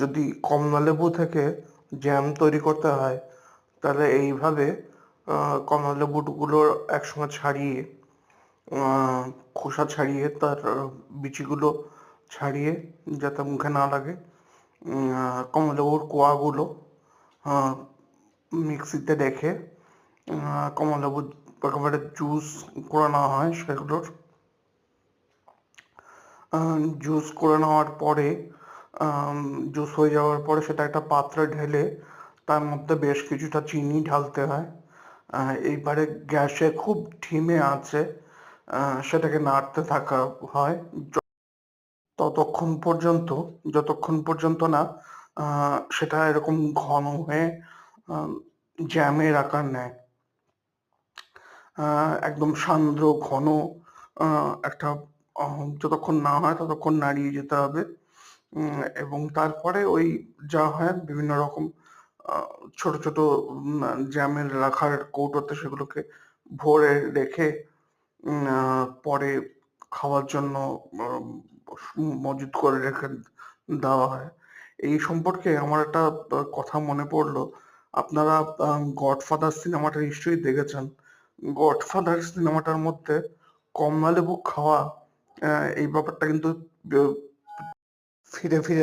যদি কমলা লেবু থেকে জ্যাম তৈরি করতে হয় তাহলে এইভাবে আহ, কমলা লেবুগুলো একসঙ্গে ছাড়িয়ে খোসা ছাড়িয়ে তার বিচিগুলো ছাড়িয়ে যাতে মুখে না লাগে কমলা লেবুর কোয়াগুলো মিক্সিতে রেখে কমলা একেবারে জুস করে নেওয়া হয় সেগুলোর। জুস করে নেওয়ার পরে জুস হয়ে যাওয়ার পরে সেটা একটা পাত্রে ঢেলে তার মধ্যে বেশ কিছুটা চিনি ঢালতে হয়। এইবারে গ্যাসে খুব ধিমে আছে সেটাকে নাড়তে থাকা হয়। ততক্ষণ পর্যন্ত, যতক্ষণ পর্যন্ত না সেটা এরকম ঘন হয়ে জ্যামের আকার নেয়। একদম সান্দ্র, ঘন একটা যতক্ষণ না হয় ততক্ষণ নাড়িয়ে যেতে হবে। এবং তারপরে ওই যা হয় বিভিন্ন রকম ছোট ছোট জ্যামের রাখার কৌটোতে সেগুলোকে ভরে রেখে পরে খাওয়ার জন্য মজুত করে রেখে দেওয়া হয়। এই সম্পর্কে আমার একটা কথা মনে পড়ল। আপনারা গডফাদার সিনেমাটা নিশ্চয়ই দেখেছেন। গডফাদার সিনেমাটার মধ্যে কমলা লেবু খাওয়া এই ব্যাপারটা কিন্তু ফিরে ফিরে